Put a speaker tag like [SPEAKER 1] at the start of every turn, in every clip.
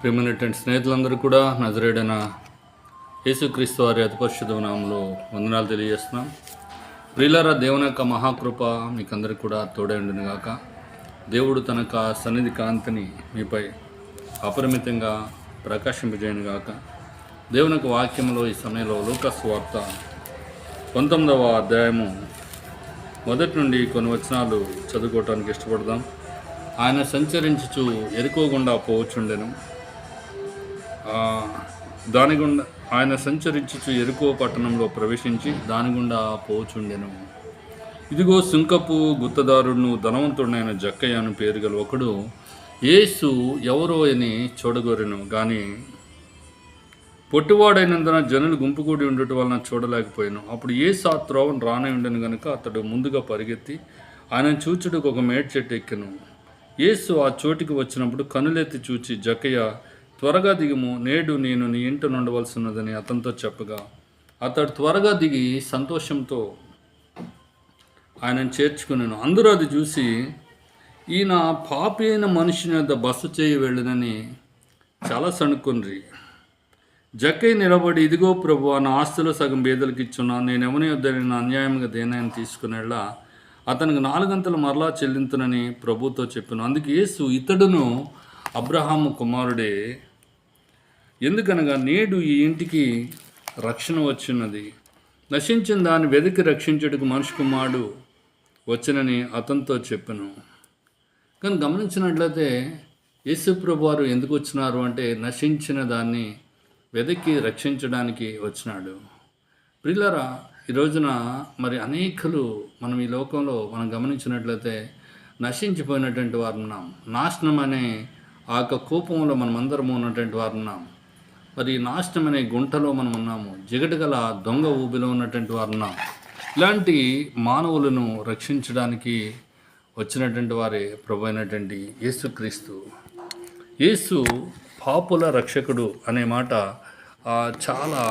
[SPEAKER 1] ప్రేమైనటువంటి స్నేహితులందరూ కూడా నజరేడైన యేసుక్రీస్తు వారి అతిపరిశుద్ధ నామంలో వందనాలు తెలియజేస్తున్నాం. ప్రియులారా దేవుని యొక్క మహాకృప మీకందరికీ కూడా తోడై గాక. దేవుడు తన యొక్క సన్నిధి కాంతిని మీపై అపరిమితంగా ప్రకాశింపజేయను గాక. దేవుని యొక్క వాక్యంలో ఈ సమయంలో లూకస్ వార్త పంతొమ్మిదవ అధ్యాయము మొదటి నుండి కొన్ని వచనాలు చదువుకోవటానికి ఇష్టపడదాం. ఆయన సంచరించుచు ఎరుకోకుండా పోవచ్చుండెను ఆ, దాని గుండా ఆయన సంచరించుచు ఎరుకో పట్టణంలో ప్రవేశించి దాని గుండా పోచుండెను. ఇదిగో సుంకపు గుత్తదారుడును ధనవంతుడైన జక్కయ్య అని పేరు గల ఒకడు యేసు ఎవరో అని చూడగోరెను కానీ పొట్టివాడైనందున జనులు గుంపుకూడి ఉండటం వలన చూడలేకపోయాను. అప్పుడు ఏ ఆ రానే ఉండను గనుక అతడు ముందుగా పరిగెత్తి ఆయన చూచుడుకు ఒక మేడ్ చెట్టు ఎక్కెను యేసు ఆ చోటికి వచ్చినప్పుడు కనులెత్తి చూచి జక్కయ్య త్వరగా దిగుము నేడు నేను నీ ఇంట నుండవలసినదని అతనితో చెప్పగా అతడు త్వరగా దిగి సంతోషంతో ఆయనను చేర్చుకున్నాను అందరూ అది చూసి ఈయన పాపి అయిన మనిషిని వద్ద బస చేయి వెళ్ళినని చాలా సణుక్కొండ్రి. జక్కై నిలబడి ఇదిగో ప్రభు నా ఆస్తులు సగం బీదలకు ఇచ్చున్నా నేను ఎవని వద్దని నా అన్యాయంగా దేనాయని తీసుకునేలా అతనికి నాలుగంతలు మరలా చెల్లింతునని ప్రభుతో చెప్పాను. అందుకు యేసు ఇతడును అబ్రహాము కుమారుడే ఎందుకనగా నేడు ఈ ఇంటికి రక్షణ వచ్చినది. నశించిన దాన్ని వెతికి రక్షించుటకు మనిషి కుమారుడు వచ్చనని అతనితో చెప్పాను. కానీ గమనించినట్లయితే యేసుప్రభు వారు ఎందుకు వచ్చినారు అంటే నశించిన దాన్ని వెతికి రక్షించడానికి వచ్చినాడు. ప్రిల్లరా ఈ రోజున మరి అనేకలు మనం ఈ లోకంలో మనం గమనించినట్లయితే నశించిపోయినటువంటి వారు ఉన్నాం. నాశనం అనే ఆ యొక్క కూపంలో మనం అందరము ఉన్నటువంటి వారు ఉన్నాం. మరి నాశనం అనే గుంటలో మనం ఉన్నాము. జిగటి గల దొంగ ఊబిలో ఉన్నటువంటి వారు ఉన్నాం. ఇలాంటి మానవులను రక్షించడానికి వచ్చినటువంటి వారే ప్రభు అయినటువంటి యేసుక్రీస్తు. యేసు పాపుల రక్షకుడు అనే మాట చాలా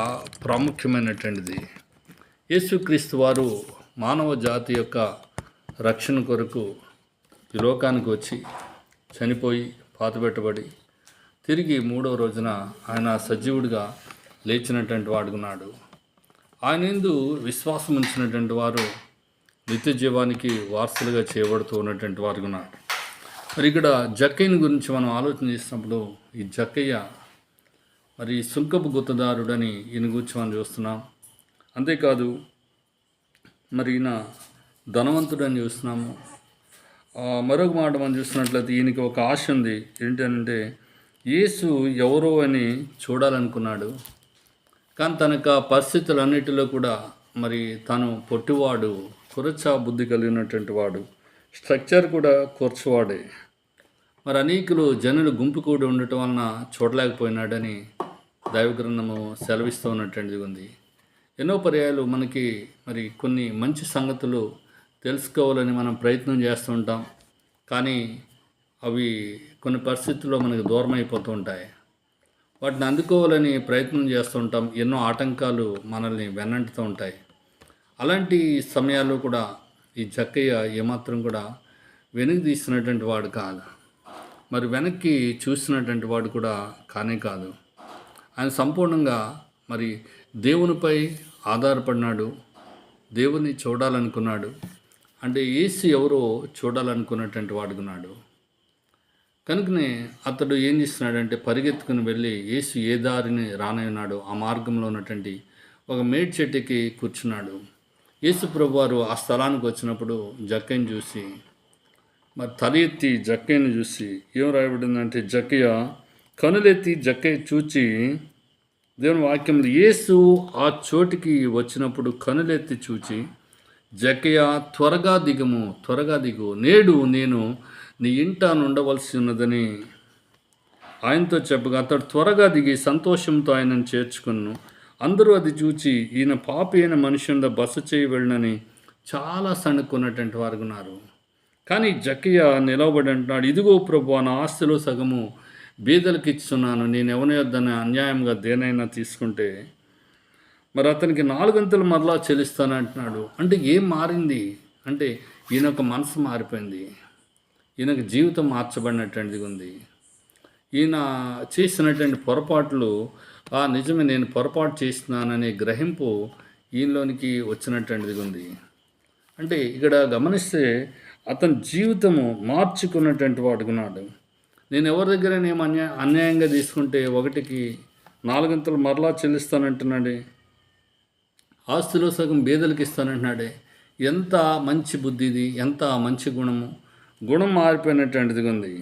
[SPEAKER 1] ప్రాముఖ్యమైనటువంటిది. యేసుక్రీస్తు వారు మానవ జాతి యొక్క రక్షణ కొరకు ఈ లోకానికి వచ్చి చనిపోయి పాతబెట్టబడి తిరిగి మూడవ రోజున ఆయన సజీవుడిగా లేచినటువంటి వాడుకున్నాడు ఆయన ఎందు విశ్వాసం ఉంచినటువంటి వారు నిత్య జీవానికి వారసులుగా చేయబడుతూ ఉన్నటువంటి వారు ఉన్నారు. మరి ఇక్కడ జక్కయ్యని గురించి మనం ఆలోచన చేసినప్పుడు ఈ జక్కయ్య మరి సుంకపు గుత్తదారుడని ఈయన గురించి మనం చూస్తున్నాం. అంతేకాదు మరి ఈయన ధనవంతుడని చూస్తున్నాము. మరొక మాట మనం చూసినట్లయితే ఈయనకి ఒక ఆశ ఉంది. ఏంటంటే యేసు ఎవరు అని చూడాలనుకున్నాడు. కానీ తనకు ఆ పరిస్థితులన్నిటిలో కూడా మరి తను పొట్టివాడు కురచా బుద్ధి కలిగినటువంటి వాడు స్ట్రక్చర్ కూడా కూర్చువాడే. మరి అనేకులు జనులు గుంపు కూడి ఉండటం వలన చూడలేకపోయినాడని దైవగ్రంథము సెలవిస్తూ ఉన్నటువంటిది ఉంది. ఎన్నో పర్యాయాలు మనకి మరి కొన్ని మంచి సంగతులు తెలుసుకోవాలని మనం ప్రయత్నం చేస్తూ ఉంటాం. కానీ అవి కొన్ని పరిస్థితుల్లో మనకు దూరం అయిపోతూ ఉంటాయి వాటిని అందుకోవాలని ప్రయత్నం చేస్తుంటాం. ఎన్నో ఆటంకాలు మనల్ని వెన్నంటుతూ ఉంటాయి. అలాంటి సమయాల్లో కూడా ఈ జక్కయ్య ఏమాత్రం కూడా వెనక్కి తీసినటువంటి వాడు కాదు. మరి వెనక్కి చూసినటువంటి వాడు కూడా కానే కాదు. ఆయన సంపూర్ణంగా మరి దేవునిపై ఆధారపడినాడు. దేవుని చూడాలనుకున్నాడు. అంటే ఏసు ఎవరో చూడాలనుకున్నటువంటి వాడుకున్నాడు. కనుకనే అతడు ఏం చేస్తున్నాడంటే పరిగెత్తుకుని వెళ్ళి యేసు ఏ దారిని రానయ్యున్నాడో ఆ మార్గంలో ఉన్నటువంటి ఒక మేడ్ చెట్టుకి కూర్చున్నాడు. యేసు ప్రభు వారు ఆ స్థలానికి వచ్చినప్పుడు జక్కని చూసి మరి తల ఎత్తి జక్కయ్యని చూసి ఏం రాయబడిందంటే జక్కయ్య కనులెత్తి జక్కయ్య చూచి దేవుని వాక్యంలో యేసు ఆ చోటికి వచ్చినప్పుడు కనులెత్తి చూచి జక్కయ్య త్వరగా దిగము త్వరగా దిగు నేడు నేను నీ ఇంట ఉండవలసి ఉన్నదని ఆయనతో చెప్పగా అతడు త్వరగా దిగి సంతోషంతో ఆయనను చేర్చుకును. అందరూ అది చూచి ఈయన పాపి అయిన మనుషుల బస చేయి వెళ్ళనని చాలా సణుక్కున్నటువంటి వారు ఉన్నారు. కానీ జక్కయ్య నిలవబడి అంటున్నాడు ఇదిగో ప్రభు నా ఆస్తిలో సగము బీదలకు ఇస్తున్నాను నేను ఎవరి వద్దని అన్యాయంగా దేనైనా తీసుకుంటే మరి అతనికి నాలుగంతలు మరలా చెల్లిస్తానంటున్నాడు అంటే ఏం మారింది? అంటే ఈయన ఒక మనసు మారిపోయింది. ఈయనకు జీవితం మార్చబడినటువంటిది ఉంది. ఈయన చేసినటువంటి పొరపాట్లు ఆ నిజమే నేను పొరపాటు చేస్తున్నాననే గ్రహింపు ఈయనలోనికి వచ్చినటువంటిది ఉంది. అంటే ఇక్కడ గమనిస్తే అతని జీవితము మార్చుకున్నటువంటి వాడుకున్నాడు నేను ఎవరి దగ్గర నేను అన్యా అన్యాయంగా తీసుకుంటే ఒకటికి నాలుగింతలు మరలా చెల్లిస్తానంటున్నాడే. ఆస్తిలో సగం బీదలకు ఇస్తానంటున్నాడే. ఎంత మంచి బుద్ధిది ఎంత మంచి గుణము? గుణం మారిపోయినటువంటిది ఉంది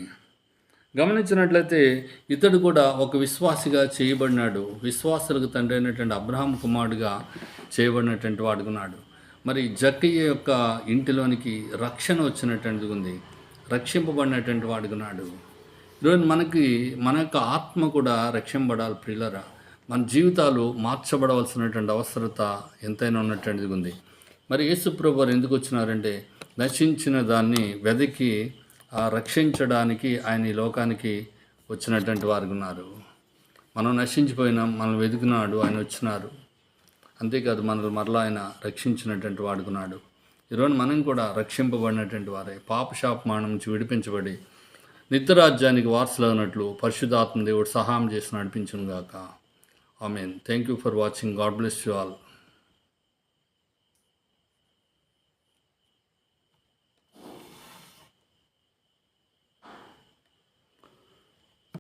[SPEAKER 1] గమనించినట్లయితే ఇతడు కూడా ఒక విశ్వాసిగా చేయబడినాడు. విశ్వాసులకు తండ్రి అయినటువంటి అబ్రహాం కుమారుడుగా చేయబడినటువంటి వాడుకున్నాడు మరి జక్కయ్య యొక్క ఇంటిలోనికి రక్షణ వచ్చినటువంటిది ఉంది రక్షింపబడినటువంటి వాడుకున్నాడు ఈరోజు మనకి మన యొక్క ఆత్మ కూడా రక్షింపబడాలి ప్రియులరా. మన జీవితాలు మార్చబడవలసినటువంటి అవసరత ఎంతైనా ఉన్నటువంటిది ఉంది మరి యేసుప్రభు వారు ఎందుకు వచ్చినారంటే నశించిన దాన్ని వెదకి ఆ రక్షించడానికి ఆయన ఈ లోకానికి వచ్చినటువంటి వారు ఉన్నారు. మనం నశించిపోయినాం మనం వెతుకున్నాడు ఆయన వచ్చినారు. అంతేకాదు మనల్ని మరలా ఆయన రక్షించినటువంటి వాడుకున్నాడు ఈరోజు మనం కూడా రక్షింపబడినటువంటి వారే. పాపశాపమానం నుంచి విడిపించబడి నిత్యరాజ్యానికి వారసులగినట్లు పరిశుద్ధాత్మ దేవుడు సహాయం చేసి నడిపించును గాక amen thank you for watching God bless you all